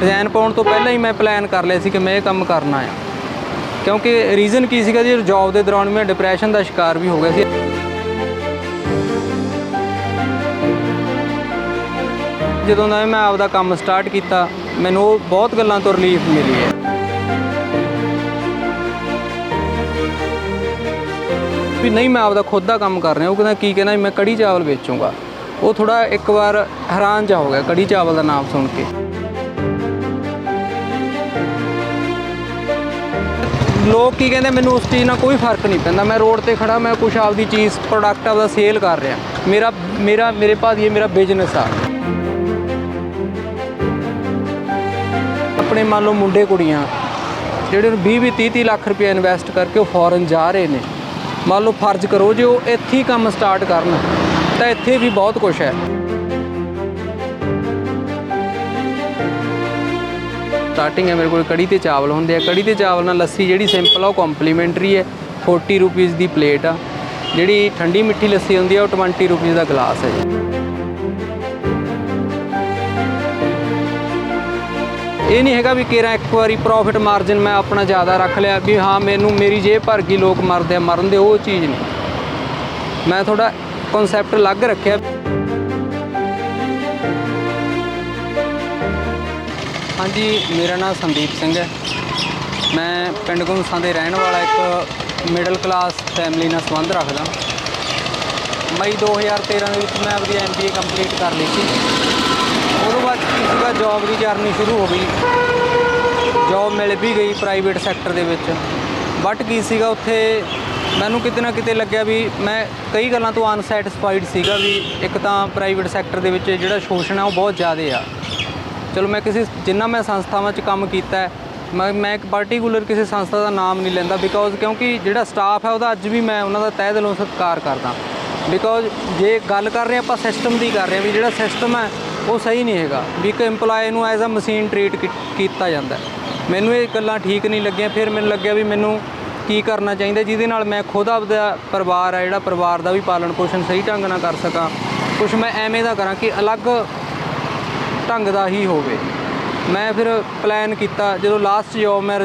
Resign ਪਾਉਣ ਤੋਂ ਪਹਿਲਾਂ ਹੀ ਮੈਂ ਪਲਾਨ ਕਰ ਲਿਆ ਸੀ ਕਿ ਮੈਂ ਇਹ ਕੰਮ ਕਰਨਾ ਆ ਕਿਉਂਕਿ ਰੀਜ਼ਨ ਕੀ ਸੀਗਾ ਜੀ ਜੌਬ ਦੇ ਦੌਰਾਨ ਮੈਂ ਡਿਪਰੈਸ਼ਨ ਦਾ ਸ਼ਿਕਾਰ ਵੀ ਹੋ ਗਿਆ ਸੀ। ਜਦੋਂ ਦਾ ਮੈਂ ਆਪਦਾ ਕੰਮ ਸਟਾਰਟ ਕੀਤਾ, ਮੈਨੂੰ ਉਹ ਬਹੁਤ ਗੱਲਾਂ ਤੋਂ ਰਿਲੀਫ ਮਿਲੀ ਹੈ। ਵੀ ਨਹੀਂ, ਮੈਂ ਆਪਦਾ ਖੁਦ ਦਾ ਕੰਮ ਕਰ ਰਿਹਾ, ਉਹ ਕਹਿੰਦਾ, ਕੀ ਕਹਿਣਾ ਮੈਂ ਕੜੀ ਚਾਵਲ ਵੇਚੂੰਗਾ। ਉਹ ਥੋੜਾ ਇੱਕ ਵਾਰ ਹੈਰਾਨ ਜਾ ਹੋ ਗਿਆ, ਕੜੀ ਚਾਵਲ ਦਾ ਨਾਮ ਸੁਣ ਕੇ। ਲੋਕ ਕੀ ਕਹਿੰਦੇ, ਮੈਨੂੰ ਉਸ ਚੀਜ਼ ਨਾਲ ਕੋਈ ਫ਼ਰਕ ਨਹੀਂ ਪੈਂਦਾ। ਮੈਂ ਰੋਡ ਤੇ ਖੜਾ ਮੈਂ ਕੁਛ ਆਪਦੀ ਚੀਜ਼ ਪ੍ਰੋਡਕਟ ਆਪਦਾ ਸੇਲ ਕਰ ਰਿਹਾ। ਮੇਰਾ ਮੇਰਾ, ਮੇਰੇ ਭਾਜੀ ਇਹ ਮੇਰਾ ਬਿਜ਼ਨਸ ਆ। ਆਪਣੇ ਮੰਨ ਲਓ ਮੁੰਡੇ ਕੁੜੀਆਂ, ਜਿਹੜੇ ਨੂੰ 20 20 30 30 ਲੱਖ ਰੁਪਏ ਇਨਵੈਸਟ ਕਰਕੇ ਉਹ ਫੋਰਨ ਜਾ ਰਹੇ ਨੇ। ਮੰਨ ਲਓ ਫਰਜ਼ ਕਰੋ ਜੇ ਉਹ ਇੱਥੇ ਹੀ ਕੰਮ ਸਟਾਰਟ ਕਰਨ, ਤਾਂ ਇੱਥੇ ਵੀ ਬਹੁਤ ਕੁਝ ਹੈ। ਸਟਾਰਟਿੰਗ ਹੈ ਮੇਰੇ ਕੋਲ ਕੜੀ ਤੇ ਚਾਵਲ ਹੁੰਦੇ ਆ। ਕੜੀ ਤੇ ਚਾਵਲ ਨਾਲ ਲੱਸੀ ਜਿਹੜੀ ਸਿੰਪਲ ਆ, ਉਹ ਕੰਪਲੀਮੈਂਟਰੀ ਹੈ। 40 ਰੁਪੀਸ ਦੀ ਪਲੇਟ ਆ। ਜਿਹੜੀ ਠੰਡੀ ਮਿੱਠੀ ਲੱਸੀ ਹੁੰਦੀ ਆ, ਉਹ 20 ਰੁਪੀਸ ਦਾ ਗਲਾਸ ਹੈ ਜੀ। ਇਹ ਨਹੀਂ ਹੈਗਾ ਵੀ ਕਿਰਾ ਇੱਕ ਵਾਰੀ ਪ੍ਰੋਫਿਟ ਮਾਰਜਨ ਮੈਂ ਆਪਣਾ ਜ਼ਿਆਦਾ ਰੱਖ ਲਿਆ ਵੀ ਹਾਂ, ਮੈਨੂੰ ਮੇਰੀ ਜੇਬ ਭਰ ਗਈ, ਲੋਕ ਮਰਦੇ ਆ, ਮਰਨ ਦੇ, ਉਹ ਚੀਜ਼ ਨਹੀਂ। ਮੈਂ ਥੋੜਾ ਕਨਸੈਪਟ ਅਲੱਗ ਰੱਖਿਆ। ਹਾਂਜੀ, ਮੇਰਾ ਨਾਮ ਸੰਦੀਪ ਸਿੰਘ ਹੈ। ਮੈਂ ਪਿੰਡ ਗੁੰਸਾਂ ਦੇ ਰਹਿਣ ਵਾਲਾ ਇੱਕ ਮਿਡਲ ਕਲਾਸ ਫੈਮਿਲੀ ਨਾਲ ਸੰਬੰਧ ਰੱਖਦਾ। ਮਈ 2013 ਦੇ ਵਿੱਚ ਮੈਂ ਆਪਣੀ ਐਮਬੀਏ ਕੰਪਲੀਟ ਕਰ ਲਈ ਸੀ। ਉਦੋਂ ਬਾਅਦ ਕੀ ਸੀਗਾ ਜੌਬ ਦੀ ਜਰਨੀ ਸ਼ੁਰੂ ਹੋ ਗਈ। ਜੌਬ ਮਿਲ ਵੀ ਗਈ ਪ੍ਰਾਈਵੇਟ ਸੈਕਟਰ ਦੇ ਵਿੱਚ। ਬਟ ਕੀ ਸੀਗਾ, ਉੱਥੇ ਮੈਨੂੰ ਕਿਤੇ ਨਾ ਕਿਤੇ ਲੱਗਿਆ ਵੀ ਮੈਂ ਕਈ ਗੱਲਾਂ ਤੋਂ ਅਨਸੈਟੀਸਫਾਈਡ ਸੀਗਾ ਵੀ ਇੱਕ ਤਾਂ ਪ੍ਰਾਈਵੇਟ ਸੈਕਟਰ ਦੇ ਵਿੱਚ ਜਿਹੜਾ ਸ਼ੋਸ਼ਣ ਆ, ਉਹ ਬਹੁਤ ਜ਼ਿਆਦਾ ਆ। ਚਲੋ ਮੈਂ ਕਿਸੇ ਜਿੰਨਾ ਮੈਂ ਸੰਸਥਾਵਾਂ 'ਚ ਕੰਮ ਕੀਤਾ ਮੈਂ ਮੈਂ ਇੱਕ ਪਾਰਟਿਕੂਲਰ ਕਿਸੇ ਸੰਸਥਾ ਦਾ ਨਾਮ ਨਹੀਂ ਲੈਂਦਾ ਬਿਕੋਜ਼ ਕਿਉਂਕਿ ਜਿਹੜਾ ਸਟਾਫ ਹੈ ਉਹਦਾ ਅੱਜ ਵੀ ਮੈਂ ਉਹਨਾਂ ਦਾ ਤਹਿ ਦਿਲੋਂ ਸਤਿਕਾਰ ਕਰਦਾ। ਬਿਕੋਜ਼ ਜੇ ਗੱਲ ਕਰ ਰਹੇ ਆਪਾਂ ਸਿਸਟਮ ਦੀ ਕਰ ਰਹੇ ਹਾਂ ਵੀ ਜਿਹੜਾ ਸਿਸਟਮ ਹੈ ਉਹ ਸਹੀ ਨਹੀਂ ਹੈਗਾ, ਵੀ ਇੱਕ EMPLOYE ਨੂੰ ਐਜ਼ ਅ ਮਸ਼ੀਨ ਟ੍ਰੀਟ ਕੀਤਾ ਜਾਂਦਾ ਮੈਨੂੰ ਇਹ ਗੱਲਾਂ ਠੀਕ ਨਹੀਂ ਲੱਗੀਆਂ, ਫਿਰ ਮੈਨੂੰ ਲੱਗਿਆ ਵੀ ਮੈਨੂੰ ਕੀ ਕਰਨਾ ਚਾਹੀਦਾ, ਜਿਹਦੇ ਨਾਲ ਮੈਂ ਖੁਦ ਆਪਦਾ ਪਰਿਵਾਰ ਹੈ, ਜਿਹੜਾ ਪਰਿਵਾਰ ਦਾ ਵੀ ਪਾਲਣ ਪੋਸ਼ਣ ਸਹੀ ਢੰਗ ਨਾਲ ਕਰ ਸਕਾਂ। ਕੁਝ ਮੈਂ ਐਵੇਂ ਦਾ ਕਰਾਂ ਕਿ ਅਲੱਗ ਢੰਗ ਦਾ ਹੀ ਹੋਵੇ। ਮੈਂ ਫਿਰ ਪਲਾਨ ਕੀਤਾ, ਜਦੋਂ ਲਾਸਟ ਜੋਬ ਮੈਂ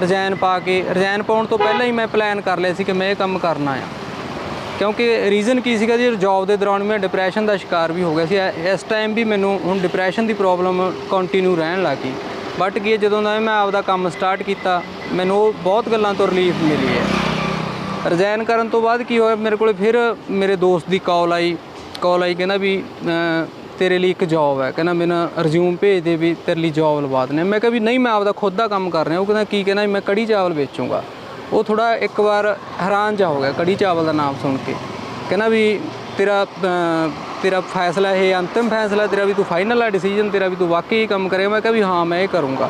ਰਿਜ਼ਾਈਨ ਪਾ ਕੇ ਰਿਜ਼ਾਈਨ ਪਾਉਣ ਤੋਂ ਪਹਿਲਾਂ ਹੀ ਮੈਂ ਪਲਾਨ ਕਰ ਲਿਆ ਸੀ ਕਿ ਮੈਂ ਇਹ ਕੰਮ ਕਰਨਾ ਆ। ਕਿਉਂਕਿ ਰੀਜ਼ਨ ਕੀ ਸੀਗਾ ਜੀ ਜੌਬ ਦੇ ਦੌਰਾਨ ਮੈਂ ਡਿਪਰੈਸ਼ਨ ਦਾ ਸ਼ਿਕਾਰ ਵੀ ਹੋ ਗਿਆ ਸੀ। ਇਸ ਟਾਈਮ ਵੀ ਮੈਨੂੰ ਹੁਣ ਡਿਪਰੈਸ਼ਨ ਦੀ ਪ੍ਰੋਬਲਮ ਕੰਟੀਨਿਊ ਰਹਿਣ ਲੱਗੀ ਬਟ ਕੀ ਜਦੋਂ ਦਾ ਮੈਂ ਆਪਦਾ ਕੰਮ ਸਟਾਰਟ ਕੀਤਾ, ਮੈਨੂੰ ਉਹ ਬਹੁਤ ਗੱਲਾਂ ਤੋਂ ਰਿਲੀਫ ਮਿਲੀ ਹੈ। ਰਿਜ਼ਾਈਨ ਕਰਨ ਤੋਂ ਬਾਅਦ ਕੀ ਹੋਇਆ, ਮੇਰੇ ਕੋਲ ਫਿਰ ਮੇਰੇ ਦੋਸਤ ਦੀ ਕਾਲ ਆਈ। ਕਾਲ ਆਈ, ਕਹਿੰਦਾ ਵੀ ਤੇਰੇ ਲਈ ਇੱਕ ਜੌਬ ਹੈ। ਕਹਿੰਦਾ ਮੈਨੂੰ ਰਿਜ਼ਿਊਮ ਭੇਜ ਦੇ ਵੀ ਤੇਰੇ ਲਈ ਜੌਬ ਲਵਾ ਦਨੇ ਮੈਂ ਕਿਹਾ ਵੀ ਨਹੀਂ, ਮੈਂ ਆਪਦਾ ਖੁਦ ਦਾ ਕੰਮ ਕਰ ਰਿਹਾ। ਉਹ ਕਹਿੰਦਾ, ਕੀ ਕਹਿੰਦਾ ਵੀ ਮੈਂ ਕੜੀ ਚਾਵਲ ਵੇਚੂੰਗਾ। ਉਹ ਥੋੜਾ ਇੱਕ ਵਾਰ ਹੈਰਾਨ ਜਾ ਹੋ ਗਿਆ ਕੜੀ ਚਾਵਲ ਦਾ ਨਾਮ ਸੁਣ ਕੇ। ਕਹਿੰਦਾ ਵੀ ਤੇਰਾ ਤੇਰਾ ਫੈਸਲਾ ਇਹ ਅੰਤਿਮ ਫੈਸਲਾ, ਤੇਰਾ ਵੀ ਤੂੰ ਫਾਈਨਲ ਆ ਡਿਸੀਜਨ ਤੇਰਾ ਵੀ ਤੂੰ ਵਾਕਈ ਕੰਮ ਕਰੇਗਾ ਮੈਂ ਕਿਹਾ ਵੀ ਹਾਂ, ਮੈਂ ਇਹ ਕਰੂੰਗਾ।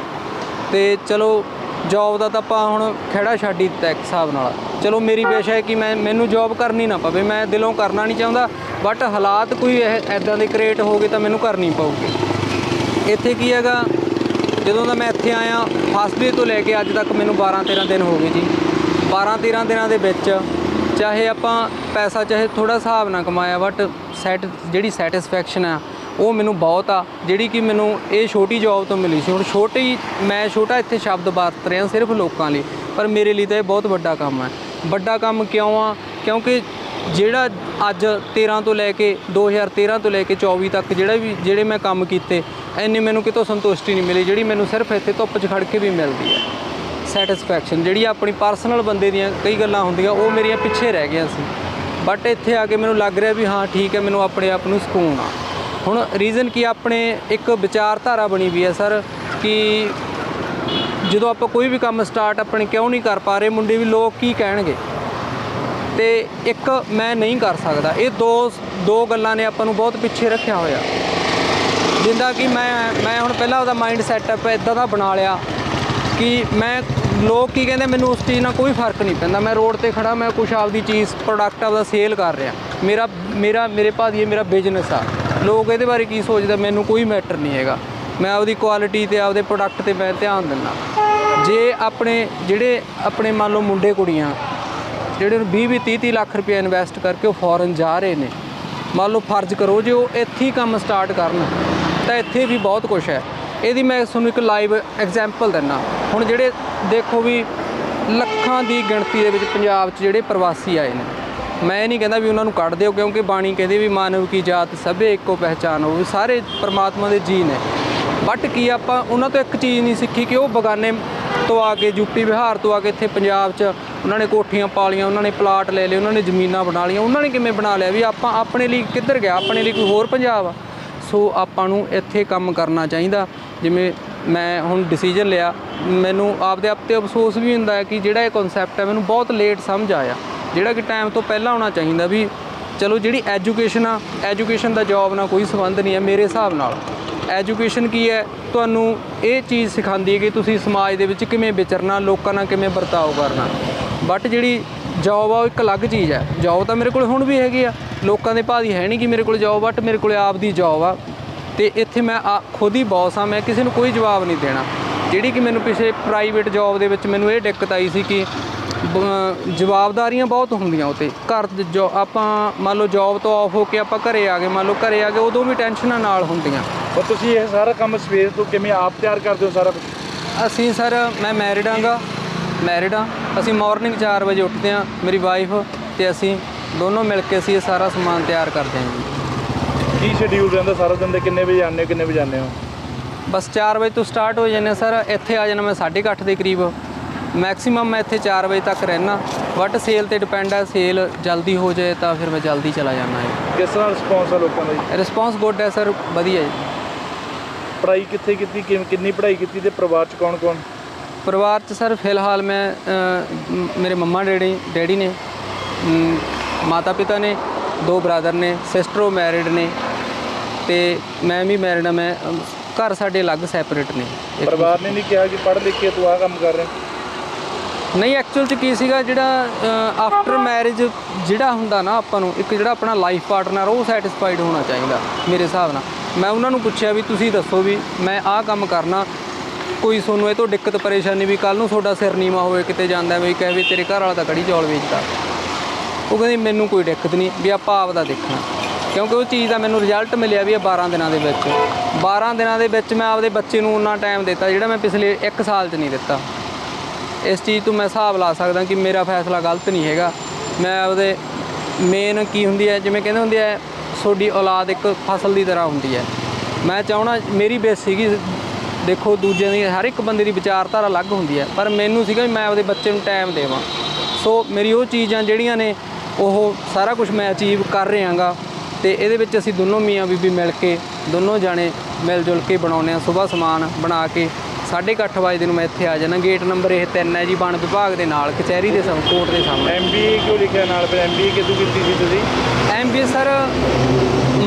ਤੇ ਚਲੋ ਜੌਬ ਦਾ ਤਾਂ ਆਪਾਂ ਹੁਣ ਖੇੜਾ ਛੱਡ ਦਿੱਤਾ ਇੱਕ ਹਿਸਾਬ ਨਾਲ। ਚਲੋ, ਮੇਰੀ ਪੇਸ਼ਾ ਹੈ ਕਿ ਮੈਂ, ਮੈਨੂੰ ਜੌਬ ਕਰਨੀ ਨਾ ਪਵੇ। ਮੈਂ ਦਿਲੋਂ ਕਰਨਾ ਨਹੀਂ ਚਾਹੁੰਦਾ। ਬਟ ਹਾਲਾਤ ਕੋਈ ਇਹ ਐਦਾਂ ਦੇ ਕ੍ਰੀਏਟ ਹੋ ਗਏ ਤਾਂ ਮੈਨੂੰ ਕਰਨੀ ਪਊਗੀ ਇੱਥੇ ਕੀ ਹੈਗਾ? ਜਦੋਂ ਦਾ ਮੈਂ ਇੱਥੇ ਆਇਆ ਫਸਟ ਡੇ ਤੋਂ ਲੈ ਕੇ ਅੱਜ ਤੱਕ ਮੈਨੂੰ 12 13 ਦਿਨ ਹੋ ਗਏ ਜੀ। 12 13 ਦਿਨਾਂ ਦੇ ਵਿੱਚ ਚਾਹੇ ਆਪਾਂ ਪੈਸਾ ਚਾਹੇ ਥੋੜਾ ਹਿਸਾਬ ਨਾਲ ਕਮਾਇਆ ਬਟ ਸੈਟ ਜਿਹੜੀ ਸੈਟੀਸਫੈਕਸ਼ਨ ਆ, ਉਹ ਮੈਨੂੰ ਬਹੁਤ ਆ। ਜਿਹੜੀ ਕਿ ਮੈਨੂੰ ਇਹ ਛੋਟੀ ਜੌਬ ਤੋਂ ਮਿਲੀ ਸੀ। ਹੁਣ ਛੋਟੀ ਮੈਂ ਛੋਟਾ ਇੱਥੇ ਸ਼ਬਦ ਵਰਤ ਰਿਹਾ ਸਿਰਫ ਲੋਕਾਂ ਲਈ, ਪਰ ਮੇਰੇ ਲਈ ਤਾਂ ਇਹ ਬਹੁਤ ਵੱਡਾ ਕੰਮ ਹੈ। ਵੱਡਾ ਕੰਮ ਕਿਉਂ ਆ? ਕਿਉਂਕਿ ਜਿਹੜਾ ਅੱਜ 13 ਤੋਂ ਲੈ ਕੇ 2013 ਤੋਂ ਲੈ ਕੇ 24 ਤੱਕ ਜਿਹੜਾ ਵੀ, ਜਿਹੜੇ ਮੈਂ ਕੰਮ ਕੀਤੇ ਐਨੀ ਮੈਨੂੰ ਕਿਤੋਂ ਸੰਤੁਸ਼ਟੀ ਨਹੀਂ ਮਿਲੀ, ਜਿਹੜੀ ਮੈਨੂੰ ਸਿਰਫ ਇੱਥੇ ਧੁੱਪ 'ਚ ਖੜ ਕੇ ਵੀ ਮਿਲਦੀ ਹੈ। ਸੈਟੀਸਫੈਕਸ਼ਨ ਜਿਹੜੀ ਆਪਣੀ ਪਰਸਨਲ ਬੰਦੇ ਦੀਆਂ ਕਈ ਗੱਲਾਂ ਹੁੰਦੀਆਂ, ਉਹ ਮੇਰੀਆਂ ਪਿੱਛੇ ਰਹਿ ਗਈਆਂ ਸੀ। ਬਟ ਇੱਥੇ ਆ ਕੇ ਮੈਨੂੰ ਲੱਗ ਰਿਹਾ ਵੀ ਹਾਂ, ਠੀਕ ਹੈ, ਮੈਨੂੰ ਆਪਣੇ ਆਪ ਨੂੰ ਸਕੂਨ ਆ। ਹੁਣ ਰੀਜ਼ਨ ਕੀ ਆਪਣੇ ਇੱਕ ਵਿਚਾਰਧਾਰਾ ਬਣੀ ਵੀ ਹੈ, ਸਰ, ਕਿ ਜਦੋਂ ਆਪਾਂ ਕੋਈ ਵੀ ਕੰਮ ਸਟਾਰਟ ਆਪਣੇ ਕਿਉਂ ਨਹੀਂ ਕਰ ਪਾ ਰਹੇ, ਮੁੰਡੇ ਵੀ ਲੋਕ ਕੀ ਕਹਿਣਗੇ? ਤੇ ਇੱਕ ਮੈਂ ਨਹੀਂ ਕਰ ਸਕਦਾ। ਇਹ ਦੋ ਦੋ ਗੱਲਾਂ ਨੇ ਆਪਾਂ ਨੂੰ ਬਹੁਤ ਪਿੱਛੇ ਰੱਖਿਆ ਹੋਇਆ। ਜਿੰਦਾ ਕਿ ਮੈਂ ਮੈਂ ਹੁਣ ਪਹਿਲਾਂ ਉਹਦਾ ਮਾਈਂਡ ਸੈਟਅਪ ਇਦਾਂ ਦਾ ਬਣਾ ਲਿਆ ਕਿ ਮੈਂ, ਲੋਕ ਕੀ ਕਹਿੰਦੇ ਮੈਨੂੰ ਉਸ ਚੀਜ਼ ਨਾਲ ਕੋਈ ਫ਼ਰਕ ਨਹੀਂ ਪੈਂਦਾ। ਮੈਂ ਰੋਡ ਤੇ ਖੜਾ ਮੈਂ ਕੁਛ ਆਪਦੀ ਚੀਜ਼ ਪ੍ਰੋਡਕਟ ਆਪਦਾ ਸੇਲ ਕਰ ਰਿਹਾ। ਮੇਰਾ ਮੇਰਾ, ਮੇਰੇ ਭਾਜੀ ਇਹ ਮੇਰਾ ਬਿਜ਼ਨਸ ਆ। ਲੋਕ ਇਹਦੇ ਬਾਰੇ ਕੀ ਸੋਚਦੇ? ਮੈਨੂੰ ਕੋਈ ਮੈਟਰ ਨਹੀਂ ਹੈਗਾ। ਮੈਂ ਆਪਦੀ ਕੁਆਲਿਟੀ ਤੇ, ਆਪਦੇ ਪ੍ਰੋਡਕਟ ਤੇ ਮੈਂ ਧਿਆਨ ਦਿੰਦਾ। ਜੇ ਆਪਣੇ, ਜਿਹੜੇ ਆਪਣੇ ਮੰਨ ਲਓ ਮੁੰਡੇ ਕੁੜੀਆਂ ਜਿਹੜੇ ਨੂੰ 20 20 30 30 ਲੱਖ ਰੁਪਏ ਇਨਵੈਸਟ ਕਰਕੇ ਉਹ ਫੋਰਨ ਜਾ ਰਹੇ ਨੇ। ਮੰਨ ਲਓ ਫਰਜ਼ ਕਰੋ ਜੇ ਉਹ ਇੱਥੇ ਹੀ ਕੰਮ ਸਟਾਰਟ ਕਰਨ, ਤਾਂ ਇੱਥੇ ਵੀ ਬਹੁਤ ਕੁਝ ਹੈ। ਇਹਦੀ ਮੈਂ ਤੁਹਾਨੂੰ ਇੱਕ ਲਾਈਵ ਐਗਜ਼ਾਮਪਲ ਦਿੰਨਾ ਹੁਣ ਜਿਹੜੇ ਦੇਖੋ ਵੀ ਲੱਖਾਂ ਦੀ ਗਿਣਤੀ ਦੇ ਵਿੱਚ ਪੰਜਾਬ 'ਚ ਜਿਹੜੇ ਪ੍ਰਵਾਸੀ ਆਏ ਨੇ। ਮੈਂ ਇਹ ਨਹੀਂ ਕਹਿੰਦਾ ਵੀ ਉਹਨਾਂ ਨੂੰ ਕੱਢ ਦਿਓ, ਕਿਉਂਕਿ ਬਾਣੀ ਕਹਿੰਦੀ ਵੀ ਮਾਨਵ ਕੀ ਜਾਤ ਸਭੇ ਇੱਕੋ ਪਹਿਚਾਨ ਹੋਵੇ। ਸਾਰੇ ਪਰਮਾਤਮਾ ਦੇ ਜੀ ਨੇ। ਬਟ ਕੀ ਆਪਾਂ, ਉਹਨਾਂ ਤੋਂ ਇੱਕ ਚੀਜ਼ ਨਹੀਂ ਸਿੱਖੀ ਕਿ ਉਹ ਬਗਾਨੇ ਤੋਂ ਆ ਕੇ ਯੂਪੀ ਬਿਹਾਰ ਤੋਂ ਆ ਕੇ ਇੱਥੇ ਪੰਜਾਬ 'ਚ ਉਹਨਾਂ ਨੇ ਕੋਠੀਆਂ ਪਾ ਲਈਆਂ ਉਹਨਾਂ ਨੇ ਪਲਾਟ ਲੈ ਲਏ, ਉਹਨਾਂ ਨੇ ਜ਼ਮੀਨਾਂ ਬਣਾ ਲਈਆਂ, ਉਹਨਾਂ ਨੇ ਕਿਵੇਂ ਬਣਾ ਲਿਆ ਵੀ ਆਪਾਂ ਆਪਣੇ ਲਈ ਕਿੱਧਰ ਗਿਆ, ਆਪਣੇ ਲਈ ਕੋਈ ਹੋਰ ਪੰਜਾਬ ਆ। ਸੋ ਆਪਾਂ ਨੂੰ ਇੱਥੇ ਕੰਮ ਕਰਨਾ ਚਾਹੀਦਾ। ਜਿਵੇਂ ਮੈਂ ਹੁਣ ਡਿਸੀਜਨ ਲਿਆ, ਮੈਨੂੰ ਆਪਦੇ ਆਪ ਤੇ ਅਫਸੋਸ ਵੀ ਹੁੰਦਾ ਹੈ ਕਿ ਜਿਹੜਾ ਇਹ ਕਨਸੈਪਟ ਹੈ ਮੈਨੂੰ ਬਹੁਤ ਲੇਟ ਸਮਝ ਆਇਆ। ਜਿਹੜਾ ਕਿ ਟਾਈਮ ਤੋਂ ਪਹਿਲਾਂ ਹੋਣਾ ਚਾਹੀਦਾ ਵੀ ਚਲੋ ਜਿਹੜੀ ਐਜੂਕੇਸ਼ਨ ਆ ਐਜੂਕੇਸ਼ਨ ਦਾ ਜੌਬ ਨਾਲ ਕੋਈ ਸੰਬੰਧ ਨਹੀਂ ਹੈ ਮੇਰੇ ਹਿਸਾਬ ਨਾਲ। ਐਜੂਕੇਸ਼ਨ ਕੀ ਹੈ? ਤੁਹਾਨੂੰ ਇਹ ਚੀਜ਼ ਸਿਖਾਉਂਦੀ ਹੈ ਕਿ ਤੁਸੀਂ ਸਮਾਜ ਦੇ ਵਿੱਚ ਕਿਵੇਂ ਵਿਚਰਨਾ, ਲੋਕਾਂ ਨਾਲ ਕਿਵੇਂ ਵਰਤਾਓ ਕਰਨਾ। ਬਟ ਜਿਹੜੀ ਜੌਬ ਆ, ਉਹ ਇੱਕ ਅਲੱਗ ਚੀਜ਼ ਹੈ। ਜੌਬ ਤਾਂ ਮੇਰੇ ਕੋਲ ਹੁਣ ਵੀ ਹੈਗੀ ਆ। ਲੋਕਾਂ ਦੇ ਭਾਅ ਦੀ ਹੈ ਨਹੀਂ ਕਿ ਮੇਰੇ ਕੋਲ ਜੌਬ ਬਟ ਮੇਰੇ ਕੋਲ ਆਪ ਦੀ ਜੌਬ ਆ। ਤੇ ਇੱਥੇ ਮੈਂ ਆ- ਖੁਦ ਹੀ ਬੌਸ ਆ। ਮੈਂ ਕਿਸੇ ਨੂੰ ਕੋਈ ਜਵਾਬ ਨਹੀਂ ਦੇਣਾ। ਜਿਹੜੀ ਕਿ ਮੈਨੂੰ ਪਿਛਲੇ ਪ੍ਰਾਈਵੇਟ ਜੌਬ ਦੇ ਵਿੱਚ ਮੈਨੂੰ ਇਹ ਦਿੱਕਤ ਆਈ ਸੀ ਕਿ, ਬ- ਜਵਾਬਦਾਰੀਆਂ ਬਹੁਤ ਹੁੰਦੀਆਂ ਉਤੇ ਘਰ ਜੋ ਆਪਾਂ, ਮੰਨ ਲਓ ਜੌਬ ਤੋਂ ਆਫ ਹੋ ਕੇ ਆਪਾਂ ਘਰੇ ਆ ਗਏ, ਮੰਨ ਲਓ ਘਰੇ ਆ ਗਏ, ਉਦੋਂ ਵੀ ਟੈਨਸ਼ਨਾਂ ਨਾਲ ਹੁੰਦੀਆਂ। ਪਰ ਤੁਸੀਂ ਇਹ ਸਾਰਾ ਕੰਮ ਸਵੇਰ ਤੋਂ ਕਿਵੇਂ ਆਪ ਤਿਆਰ ਕਰਦੇ ਹੋ ਸਾਰਾ ਕੁਝ ਅਸੀਂ ਸਰ ਮੈਂ ਮੈਰਿਡ ਆਂਗਾ ਮੈਰਿਡ ਆ ਅਸੀਂ ਮਾਰਨਿੰਗ 4 ਵਜੇ ਉੱਠਦੇ ਆ ਮੇਰੀ ਵਾਈਫ ਤੇ ਅਸੀਂ ਦੋਨੋਂ ਮਿਲ ਕੇ ਅਸੀਂ ਇਹ ਸਾਰਾ ਸਮਾਨ ਤਿਆਰ ਕਰਦੇ ਹਾਂ ਜੀ। ਕੀ ਸ਼ਡਿਊਲ ਰਹਿੰਦਾ ਸਾਰਾ ਦਿਨ ਦੇ? ਕਿੰਨੇ ਵਜੇ ਆਉਂਦੇ ਹੋ ਕਿੰਨੇ ਵਜੇ ਜਾਂਦੇ ਹੋ? ਬਸ 4 ਵਜੇ ਤੋਂ ਸਟਾਰਟ ਹੋ ਜਾਂਦੇ ਸਰ ਇੱਥੇ ਆ ਜਾਣਾ ਮੈਂ 8:30 ਦੇ ਕਰੀਬ। ਮੈਕਸਿਮਮ ਮੈਂ ਇੱਥੇ 4 ਵਜੇ ਤੱਕ ਰਹਿਣਾ ਬਟ ਸੇਲ ਤੇ ਡਿਪੈਂਡ ਹੈ ਸੇਲ ਜਲਦੀ ਹੋ ਜਾਏ ਤਾਂ ਫਿਰ ਮੈਂ ਜਲਦੀ ਚਲਾ ਜਾਣਾ ਹੈ ਕਿਸ ਤਰ੍ਹਾਂ ਰਿਸਪੌਂਸ ਆ ਲੋਕਾਂ ਦਾ ਜੀ? ਰਿਸਪੌਂਸ ਗੁੱਡ ਹੈ ਸਰ ਵਧੀਆ ਜੀ। ਪੜ੍ਹਾਈ ਕਿੱਥੇ ਕੀਤੀ ਕਿਵੇਂ- ਕਿੰਨੀ ਪੜ੍ਹਾਈ ਕੀਤੀ ਤੇ ਪਰਿਵਾਰ ਚ ਕੌਣ ਕੌਣ? ਪਰਿਵਾਰ 'ਚ ਸਰ ਫਿਲਹਾਲ ਮੈਂ ਅ, ਮ- ਮੇਰੇ ਮੰਮਾ ਡੈਡੀ ਡੈਡੀ ਨੇ ਮਾਤਾ ਪਿਤਾ ਨੇ ਦੋ ਬ੍ਰਦਰ ਨੇ ਸਿਸਟਰ ਉਹ ਮੈਰਿਡ ਨੇ ਤੇ ਮੈਂ ਵੀ ਮੈਰਿਡ ਆ ਮੈਂ ਅਮ, ਘਰ ਸਾਡੇ ਅਲੱਗ ਸੈਪਰੇਟ ਨੇ। ਇੱਕ- ਪਰਿਵਾਰ ਨੇ ਨਹੀਂ ਕਿਹਾ ਕਿ ਪੜ੍ਹ ਲਿਖ ਕੇ ਤੂੰ ਆਹ ਕੰਮ ਕਰ ਰਿਹਾ? ਨਹੀਂ ਐਕਚੁਅਲ ਚ ਕੀ ਸੀਗਾ ਜਿਹੜਾ ਆਫਟਰ ਮੈਰਿਜ ਜਿਹੜਾ ਹੁੰਦਾ ਨਾ ਆਪਾਂ ਨੂੰ ਇੱਕ ਜਿਹੜਾ ਆਪਣਾ ਲਾਈਫ ਪਾਰਟਨਰ ਉਹ ਸੈਟੀਸਫਾਈਡ ਹੋਣਾ ਚਾਹੀਦਾ ਮੇਰੇ ਹਿਸਾਬ ਨਾਲ। ਮੈਂ ਉਹਨਾਂ ਨੂੰ ਪੁੱਛਿਆ ਵੀ ਤੁਸੀਂ ਦੱਸੋ ਵੀ ਮੈਂ ਆਹ ਕੰਮ ਕਰਨਾ। ਕੋਈ ਤੁਹਾਨੂੰ ਇਹ ਤੋਂ ਦਿੱਕਤ ਪਰੇਸ਼ਾਨੀ ਵੀ ਕੱਲ ਨੂੰ ਤੁਹਾਡਾ ਸਿਰ ਨੀਵਾ ਹੋਵੇ, ਕਿਤੇ ਜਾਂਦਾ ਵੀ ਕਹੇ ਵੀ ਤੇਰੇ ਘਰ ਵਾਲਾ ਤਾਂ ਕੜੀ ਚੌਲ ਵੇਚਦਾ। ਉਹ ਕਹਿੰਦੇ ਮੈਨੂੰ ਕੋਈ ਦਿੱਕਤ ਨਹੀਂ, ਵੀ ਆਪਾਂ ਆਪ ਦਾ ਦੇਖਣਾ ਕਿਉਂਕਿ ਉਹ ਚੀਜ਼ ਦਾ ਮੈਨੂੰ ਰਿਜ਼ਲਟ ਮਿਲਿਆ ਵੀ ਇਹ 12 ਦਿਨਾਂ ਦੇ ਵਿੱਚ। 12 ਦਿਨਾਂ ਦੇ ਵਿੱਚ ਮੈਂ ਆਪਦੇ ਬੱਚੇ ਨੂੰ ਉਹਨਾਂ ਟਾਈਮ ਦਿੱਤਾ ਜਿਹੜਾ ਮੈਂ ਪਿਛਲੇ 1 ਸਾਲ 'ਚ ਨਹੀਂ ਦਿੱਤਾ। ਇਸ ਚੀਜ਼ ਤੋਂ ਮੈਂ ਹਿਸਾਬ ਲਾ ਸਕਦਾ ਕਿ ਮੇਰਾ ਫੈਸਲਾ ਗਲਤ ਨਹੀਂ ਹੈਗਾ। ਮੈਂ ਆਪਦੇ ਮੇਨ ਕੀ ਹੁੰਦੀ ਹੈ, ਜਿਵੇਂ ਕਹਿੰਦੇ ਹੁੰਦੇ ਆ ਤੁਹਾਡੀ ਔਲਾਦ ਇੱਕ ਫਸਲ ਦੀ ਤਰ੍ਹਾਂ ਹੁੰਦੀ ਹੈ। ਮੈਂ ਚਾਹਣਾ ਮੇਰੀ ਬੇਸ ਸੀਗੀ, ਦੇਖੋ ਦੂਜਿਆਂ ਦੀ, ਹਰ ਇੱਕ ਬੰਦੇ ਦੀ ਵਿਚਾਰਧਾਰਾ ਅਲੱਗ ਹੁੰਦੀ ਹੈ, ਪਰ ਮੈਨੂੰ ਸੀਗਾ ਵੀ ਮੈਂ ਆਪਦੇ ਬੱਚੇ ਨੂੰ ਟਾਈਮ ਦੇਵਾਂ। ਸੋ ਮੇਰੀ ਉਹ ਚੀਜ਼ਾਂ ਜਿਹੜੀਆਂ ਨੇ, ਉਹ ਸਾਰਾ ਕੁਝ ਮੈਂ ਅਚੀਵ ਕਰ ਰਿਹਾਗਾ ਤੇ ਇਹਦੇ ਵਿੱਚ ਅਸੀਂ ਦੋਨੋਂ ਮੀਆਂ ਬੀਬੀ ਮਿਲ ਕੇ, ਦੋਨੋਂ ਜਾਣੇ ਮਿਲ ਜੁਲ ਕੇ ਬਣਾਉਂਦੇ ਆ ਸਵੇਰ ਸਮਾਨ ਬਣਾ ਕੇ 8:30 ਵਜੇ ਨੂੰ ਮੈਂ ਇੱਥੇ ਆ ਜਾਣਾ ਗੇਟ ਨੰਬਰ ਇਹ 3 ਹੈ ਜੀ, ਵਣ ਵਿਭਾਗ ਦੇ ਨਾਲ, ਕਚਹਿਰੀ ਦੇ ਸਾਹਮਣੇ ਕੋਰਟ ਦੇ ਸਾਹਮਣੇ। ਐਮਬੀਏ ਕਿਉਂ ਲਿਖਿਆ ਨਾਲ? ਫਿਰ ਐਮਬੀਏ ਕਿਦੋਂ ਕੀਤੀ ਸੀ ਤੁਸੀਂ? ਐਮਬੀਏ ਸਰ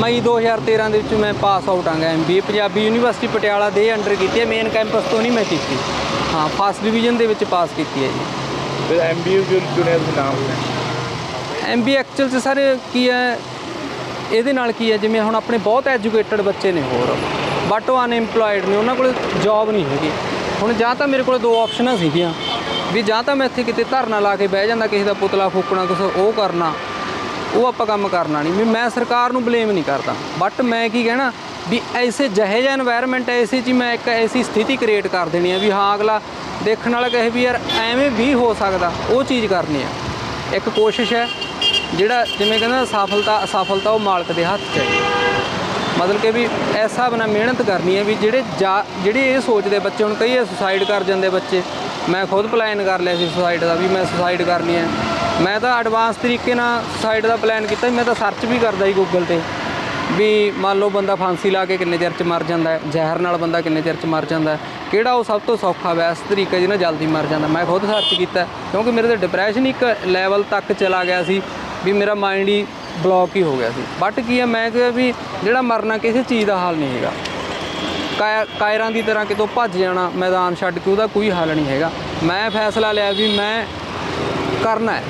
ਮਈ 2013 ਦੇ ਵਿੱਚ ਮੈਂ ਪਾਸ ਆਊਟ ਆਂਗਾ ਐਮਬੀਏ ਪੰਜਾਬੀ ਯੂਨੀਵਰਸਿਟੀ ਪਟਿਆਲਾ ਦੇ ਅੰਡਰ ਕੀਤੀ ਹੈ ਮੇਨ ਕੈਂਪਸ ਤੋਂ ਨਹੀਂ ਮੈਂ ਕੀਤੀ। ਹਾਂ ਫਸਟ ਡਿਵੀਜ਼ਨ ਦੇ ਵਿੱਚ ਪਾਸ ਕੀਤੀ ਹੈ ਜੀ। ਫਿਰ ਐਮਬੀਏ ਕਿਉਂ ਚੁਣਿਆ ਤੁਸੀਂ ਨਾਮ ਐਮਬੀਏ ਐਕਚੁਅਲ ਚ ਸਰ ਕੀ ਹੈ ਇਹਦੇ ਨਾਲ ਕੀ ਹੈ ਜਿਵੇਂ ਹੁਣ ਆਪਣੇ ਬਹੁਤ ਐਜੂਕੇਟਡ ਬੱਚੇ ਨੇ ਹੋਰ ਬਟ ਉਹ ਅਨਇੰਪਲੋਇਡ ਨੇ ਉਹਨਾਂ ਕੋਲ ਜੌਬ ਨਹੀਂ ਹੈਗੀ। ਹੁਣ ਜਾਂ ਤਾਂ ਮੇਰੇ ਕੋਲ ਦੋ ਆਪਸ਼ਨਾਂ ਸੀਗੀਆਂ ਵੀ ਜਾਂ ਤਾਂ ਮੈਂ ਇੱਥੇ ਕਿਤੇ ਧਰਨਾ ਲਾ ਕੇ ਬਹਿ ਜਾਂਦਾ ਕਿਸੇ ਦਾ ਪੁਤਲਾ ਫੂਕਣਾ ਕੁਛ ਉਹ ਕਰਨਾ ਉਹ ਆਪਾਂ ਕੰਮ ਕਰਨਾ ਨਹੀਂ। ਵੀ ਮੈਂ ਸਰਕਾਰ ਨੂੰ ਬਲੇਮ ਨਹੀਂ ਕਰਦਾ। ਬਟ ਮੈਂ ਕੀ ਕਹਿਣਾ? ਵੀ ਐਸੇ ਜਿਹੇ ਜਿਹਾ এনवायरमेंट ਐਸੇ ਜੀ ਮੈਂ ਇੱਕ ਐਸੀ ਸਥਿਤੀ ਕ੍ਰੀਏਟ ਕਰ ਦੇਣੀ ਆ ਵੀ ਹਾਂ, ਅਗਲਾ ਦੇਖਣ ਵਾਲਾ ਕਹੇ ਵੀ ਯਾਰ ਐਵੇਂ ਵੀ ਹੋ ਸਕਦਾ, ਉਹ ਚੀਜ਼ ਕਰਨੀ ਆ। ਇੱਕ ਕੋਸ਼ਿਸ਼ ਹੈ ਜਿਹੜਾ ਜਿਵੇਂ ਕਹਿੰਦਾ ਸਫਲਤਾ, ਅਸਫਲਤਾ ਉਹ ਮਾਲਕ ਦੇ ਹੱਥ 'ਚ ਹੈ ਮਤਲਬ ਕਿ ਵੀ ਐਸਾ ਬਣਾ ਮਿਹਨਤ ਕਰਨੀ ਹੈ ਵੀ ਜਿਹੜੇ ਜਿਹੜੇ ਇਹ ਸੋਚਦੇ ਬੱਚੇ, ਹੁਣ ਕਈ ਸੁਸਾਈਡ ਕਰ ਜਾਂਦੇ ਬੱਚੇ। ਮੈਂ ਖੁਦ ਪਲਾਨ ਕਰ ਲਿਆ ਸੀ ਸੁਸਾਈਡ ਦਾ ਵੀ ਮੈਂ ਸੁਸਾਈਡ ਕਰਨੀ ਹੈ ਮੈਂ ਤਾਂ ਐਡਵਾਂਸ ਤਰੀਕੇ ਨਾਲ ਸੁਸਾਈਡ ਦਾ ਪਲਾਨ ਕੀਤਾ, ਮੈਂ ਤਾਂ ਸਰਚ ਵੀ ਕਰਦਾ ਸੀ ਗੂਗਲ ਤੇ ਵੀ ਮੰਨ ਲਓ ਬੰਦਾ ਫਾਂਸੀ ਲਾ ਕੇ ਕਿੰਨੇ ਚਿਰ ਚ ਮਰ ਜਾਂਦਾ ਜ਼ਹਿਰ ਨਾਲ ਬੰਦਾ ਕਿੰਨੇ ਚਿਰ ਚ ਮਰ ਜਾਂਦਾ ਕਿਹੜਾ ਉਹ ਸਭ ਤੋਂ ਸੌਖਾ ਵੈਸ ਤਰੀਕਾ ਜਿਹਨਾਂ ਜਲਦੀ ਮਰ ਜਾਂਦਾ। ਮੈਂ ਖੁਦ ਸਰਚ ਕੀਤਾ, ਕਿਉਂਕਿ ਮੇਰੇ ਤੇ ਡਿਪਰੈਸ਼ਨ ਇੱਕ ਲੈਵਲ ਤੱਕ ਚਲਾ ਗਿਆ ਸੀ ਵੀ ਮੇਰਾ ਮਾਈਂਡ ਹੀ ਬਲੌਕ ਹੀ ਹੋ ਗਿਆ ਸੀ। ਬਟ ਕੀ ਹੈ, ਮੈਂ ਕਿਹਾ ਵੀ ਜਿਹੜਾ ਮਰਨਾ ਕਿਸੇ ਚੀਜ਼ ਦਾ ਹਾਲ ਨਹੀਂ ਹੈਗਾ। ਕਾਇ- ਕਾਇਰਾਂ ਦੀ ਤਰ੍ਹਾਂ ਕਿਤੋਂ ਭੱਜ ਜਾਣਾ, ਮੈਦਾਨ ਛੱਡ ਕੇ ਉਹਦਾ ਕੋਈ ਹੱਲ ਨਹੀਂ ਹੈਗਾ। ਮੈਂ ਫੈਸਲਾ ਲਿਆ ਵੀ ਮੈਂ ਕਰਨਾ ਹੈ।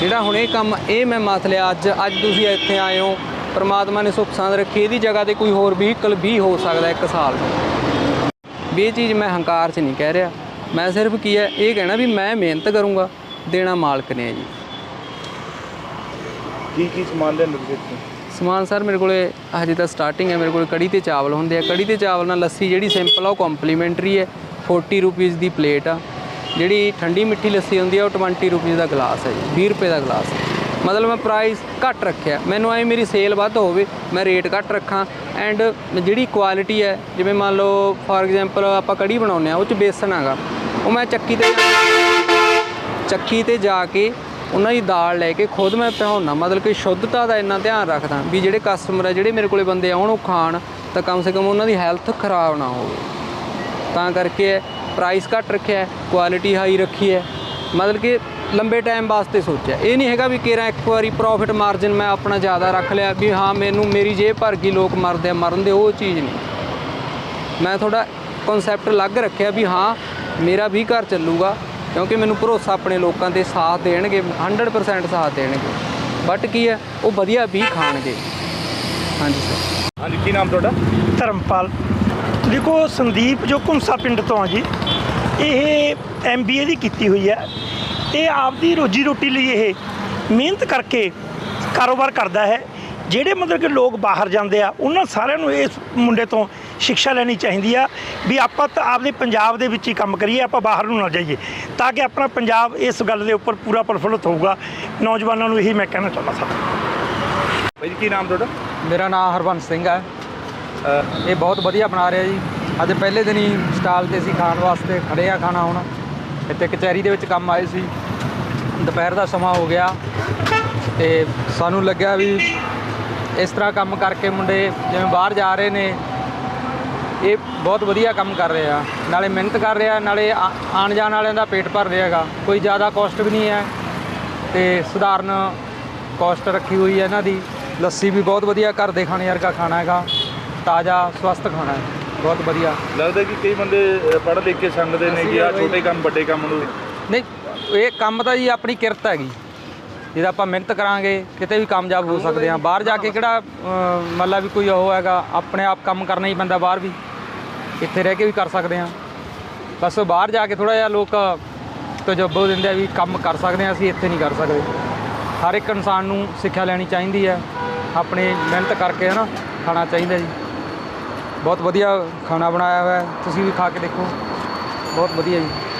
ਜਿਹੜਾ ਹੁਣ ਇਹ ਕੰਮ ਇਹ ਮੈਂ ਮੱਥ ਲਿਆ ਅੱਜ ਅੱਜ ਤੁਸੀਂ ਇੱਥੇ ਆਏ ਹੋ ਪ੍ਰਮਾਤਮਾ ਨੇ ਸੁੱਖ ਸਾਂਦ ਰੱਖੀ ਇਹਦੀ ਜਗ੍ਹਾ ਤੇ ਕੋਈ ਹੋਰ ਵਹੀਕਲ ਵੀ ਹੋ ਸਕਦਾ ਇੱਕ ਸਾਲ ਵੀ ਇਹ ਚੀਜ਼ ਮੈਂ ਹੰਕਾਰ 'ਚ ਨਹੀਂ ਕਹਿ ਰਿਹਾ। ਮੈਂ ਸਿਰਫ ਕੀ ਹੈ ਇਹ ਕਹਿਣਾ ਵੀ ਮੈਂ ਮਿਹਨਤ ਕਰੂੰਗਾ ਦੇਣਾ ਮਾਲਕ ਨੇ ਜੀ। ਕੀ ਕੀ ਸਮਾਨ ਤੁਸੀਂ ਇੱਥੋਂ? ਸਮਾਨ ਸਰ ਮੇਰੇ ਕੋਲੇ ਹਜੇ ਤਾਂ ਸਟਾਰਟਿੰਗ ਹੈ ਮੇਰੇ ਕੋਲੇ ਕੜੀ ਤੇ ਚਾਵਲ ਹੁੰਦੇ ਆ। ਕੜੀ ਤੇ ਚਾਵਲ ਨਾਲ ਲੱਸੀ ਜਿਹੜੀ ਸਿੰਪਲ ਆ ਉਹ ਕੰਪਲੀਮੈਂਟਰੀ ਹੈ। 40 ਰੁਪਏ ਦੀ ਪਲੇਟ ਆ। ਜਿਹੜੀ ਠੰਡੀ ਮਿੱਠੀ ਲੱਸੀ ਹੁੰਦੀ ਆ, ਉਹ 20 ਰੁਪਏ ਦਾ ਗਲਾਸ ਹੈ ਜੀ 20 ਰੁਪਏ ਦਾ ਗਲਾਸ। ਮਤਲਬ ਮੈਂ ਪ੍ਰਾਈਸ ਘੱਟ ਰੱਖਿਆ। ਮੈਨੂੰ ਐ ਮੇਰੀ ਸੇਲ ਵੱਧ ਹੋਵੇ, ਮੈਂ ਰੇਟ ਘੱਟ ਰੱਖਾਂ। ਐਂਡ ਜਿਹੜੀ ਕੁਆਲਿਟੀ ਹੈ, ਜਿਵੇਂ ਮੰਨ ਲਓ ਫੋਰ ਐਗਜ਼ਾਮਪਲ ਆਪਾਂ ਕੜੀ ਬਣਾਉਂਦੇ ਆ ਉਹ ਚ ਬੇਸਣ ਹੈਗਾ। ਉਹ ਮੈਂ ਚੱਕੀ ਤੇ ਚੱਕੀ ਤੇ ਜਾ ਕੇ ਉਹਨਾਂ ਦੀ ਦਾਲ ਲੈ ਕੇ ਖੁਦ ਮੈਂ ਪਿਹਾਉਣਾ ਮਤਲਬ ਕਿ ਸ਼ੁੱਧਤਾ ਦਾ ਇੰਨਾ ਧਿਆਨ ਰੱਖਦਾ ਵੀ ਜਿਹੜੇ ਕਸਟਮਰ ਆ, ਜਿਹੜੇ ਮੇਰੇ ਕੋਲੇ ਬੰਦੇ ਆਉਣ, ਉਹ ਖਾਣ, ਤਾਂ ਕਮ ਸੇ ਕਮ ਉਹਨਾਂ ਦੀ ਹੈਲਥ ਖਰਾਬ ਨਾ ਹੋਵੇ। ਤਾਂ ਕਰਕੇ ਪ੍ਰਾਈਸ ਘੱਟ ਰੱਖਿਆ ਹੈ ਕੁਆਲਿਟੀ ਹਾਈ ਰੱਖੀ ਹੈ। ਮਤਲਬ ਕਿ ਲੰਬੇ ਟਾਈਮ ਵਾਸਤੇ ਸੋਚਿਆ। ਇਹ ਨਹੀਂ ਹੈਗਾ ਵੀ ਕਿਰਾ ਇੱਕ ਵਾਰੀ ਪ੍ਰੋਫਿਟ ਮਾਰਜਨ ਮੈਂ ਆਪਣਾ ਜ਼ਿਆਦਾ ਰੱਖ ਲਿਆ ਵੀ ਹਾਂ ਮੈਨੂੰ ਮੇਰੀ ਜੇਬ ਭਰ ਗਈ ਲੋਕ ਮਰਦੇ ਆ ਮਰਨ ਦੇ ਉਹ ਚੀਜ਼ ਨਹੀਂ। ਮੈਂ ਥੋੜਾ ਕਨਸੈਪਟ ਅਲੱਗ ਰੱਖਿਆ ਵੀ ਹਾਂ ਮੇਰਾ ਵੀ ਘਰ ਚੱਲੂਗਾ ਕਿਉਂਕਿ ਮੈਨੂੰ ਭਰੋਸਾ ਆਪਣੇ ਲੋਕਾਂ ਤੇ ਸਾਥ ਦੇਣਗੇ 100% ਸਾਥ ਦੇਣਗੇ। ਬਟ ਕੀ ਹੈ ਉਹ ਵਧੀਆ ਵੀ ਖਾਣਗੇ। ਹਾਂਜੀ ਸਰ ਹਾਂਜੀ ਕੀ ਨਾਮ ਤੁਹਾਡਾ? ਧਰਮਪਾਲ। ਦੇਖੋ ਸੰਦੀਪ ਜੋ ਕੁੰਸਾ ਪਿੰਡ ਤੋਂ ਆ ਜੀ ਇਹ ਐਮਬੀਏ ਦੀ ਕੀਤੀ ਹੋਈ ਹੈ। ਇਹ ਆਪਦੀ ਰੋਜੀ ਰੋਟੀ ਲਈ ਇਹ ਮਿਹਨਤ ਕਰਕੇ ਕਾਰੋਬਾਰ ਕਰਦਾ ਹੈ। ਜਿਹੜੇ ਮਤਲਬ ਕਿ ਲੋਕ ਬਾਹਰ ਜਾਂਦੇ ਆ ਉਹਨਾਂ ਸਾਰਿਆਂ ਨੂੰ ਇਸ ਮੁੰਡੇ ਤੋਂ ਸਿੱਖਿਆ ਲੈਣੀ ਚਾਹੀਦੀ ਆ ਵੀ ਆਪਾਂ ਤਾਂ ਆਪਦੇ ਪੰਜਾਬ ਦੇ ਵਿੱਚ ਹੀ ਕੰਮ ਕਰੀਏ ਆਪਾਂ ਬਾਹਰ ਨੂੰ ਨਾ ਜਾਈਏ ਤਾਂ ਕਿ ਆਪਣਾ ਪੰਜਾਬ ਇਸ ਗੱਲ ਦੇ ਉੱਪਰ ਪੂਰਾ ਪ੍ਰਫੁੱਲਤ ਹੋਊਗਾ। ਨੌਜਵਾਨਾਂ ਨੂੰ ਇਹੀ ਮੈਂ ਕਹਿਣਾ ਚਾਹੁੰਦਾ ਸਾਂ। ਭਾਈ ਜੀ ਕੀ ਨਾਮ ਤੁਹਾਡਾ? ਮੇਰਾ ਨਾਮ ਹਰਬੰਸ ਸਿੰਘ ਹੈ। ਇਹ ਬਹੁਤ ਵਧੀਆ ਬਣਾ ਰਿਹਾ ਜੀ। ਅੱਜ ਪਹਿਲੇ ਦਿਨ ਹੀ ਸਟਾਲ ਤੇ ਅਸੀਂ ਖਾਣ ਵਾਸਤੇ ਖੜੇ ਆ ਖਾਣਾ ਹੁਣ। ਇੱਥੇ ਕਚਹਿਰੀ ਦੇ ਵਿੱਚ ਕੰਮ ਆਏ ਸੀ। ਦੁਪਹਿਰ ਦਾ ਸਮਾਂ ਹੋ ਗਿਆ ਤੇ ਸਾਨੂੰ ਲੱਗਿਆ ਵੀ ਇਸ ਤਰ੍ਹਾਂ ਕੰਮ ਕਰਕੇ ਮੁੰਡੇ ਜਿਵੇਂ ਬਾਹਰ ਜਾ ਰਹੇ ਨੇ, ਇਹ ਬਹੁਤ ਵਧੀਆ ਕੰਮ ਕਰ ਰਹੇ ਆ। ਨਾਲੇ ਮਿਹਨਤ ਕਰ ਰਿਹਾ, ਨਾਲੇ ਆ- ਆਉਣ ਜਾਣ ਵਾਲਿਆਂ ਦਾ ਪੇਟ ਭਰ ਰਿਹਾ ਹੈਗਾ। ਕੋਈ ਜ਼ਿਆਦਾ ਕੋਸਟ ਵੀ ਨਹੀਂ ਹੈ ਤੇ ਸਧਾਰਨ ਕੋਸਟ ਰੱਖੀ ਹੋਈ ਹੈ ਇਹਨਾਂ ਦੀ। ਲੱਸੀ ਵੀ ਬਹੁਤ ਵਧੀਆ ਘਰ ਦੇ ਖਾਣੇ ਵਰਗਾ ਖਾਣਾ ਹੈਗਾ। ਤਾਜ਼ਾ, ਸਵਸਥ ਖਾਣਾ ਹੈ। ਬਹੁਤ ਵਧੀਆ। ਲੱਗਦਾ ਕਿ ਕਈ ਬੰਦੇ ਪੜ੍ਹ ਲਿਖ ਕੇ ਸੰਗਦੇ ਨੇ ਕਿ ਆ ਛੋਟੇ ਕੰਮ ਵੱਡੇ ਕੰਮ ਨੂੰ। ਨਹੀਂ ਇਹ ਕੰਮ ਤਾਂ ਜੀ ਆਪਣੀ ਕਿਰਤ ਹੈਗੀ। ਜਿਹਦਾ ਆਪਾਂ ਮਿਹਨਤ ਕਰਾਂਗੇ ਕਿਤੇ ਵੀ ਕਾਮਯਾਬ ਹੋ ਸਕਦੇ ਹਾਂ। ਬਾਹਰ ਜਾ ਕੇ ਕਿਹੜਾ ਮਤਲਬ ਵੀ ਕੋਈ ਉਹ ਹੈਗਾ ਆਪਣੇ ਆਪ ਕੰਮ ਕਰਨਾ ਹੀ ਪੈਂਦਾ ਬਾਹਰ ਵੀ। ਇੱਥੇ ਰਹਿ ਕੇ ਵੀ ਕਰ ਸਕਦੇ ਹਾਂ। ਬਸ ਬਾਹਰ ਜਾ ਕੇ ਥੋੜਾ ਜਿਹਾ ਲੋਕ ਤਜਰਬਾ ਦਿੰਦੇ ਆ ਵੀ ਕੰਮ ਕਰ ਸਕਦੇ ਹਾਂ ਅਸੀਂ ਇੱਥੇ ਨਹੀਂ ਕਰ ਸਕਦੇ। ਹਰ ਇੱਕ ਇਨਸਾਨ ਨੂੰ ਸਿੱਖਿਆ ਲੈਣੀ ਚਾਹੀਦੀ ਹੈ। ਆਪਣੇ ਮਿਹਨਤ ਕਰਕੇ ਹਨਾ ਖਾਣਾ ਚਾਹੀਦਾ ਜੀ। ਬਹੁਤ ਵਧੀਆ ਖਾਣਾ ਬਣਾਇਆ ਹੋਇਆ ਤੁਸੀਂ ਵੀ ਖਾ ਕੇ ਦੇਖੋ। ਬਹੁਤ ਵਧੀਆ ਜੀ।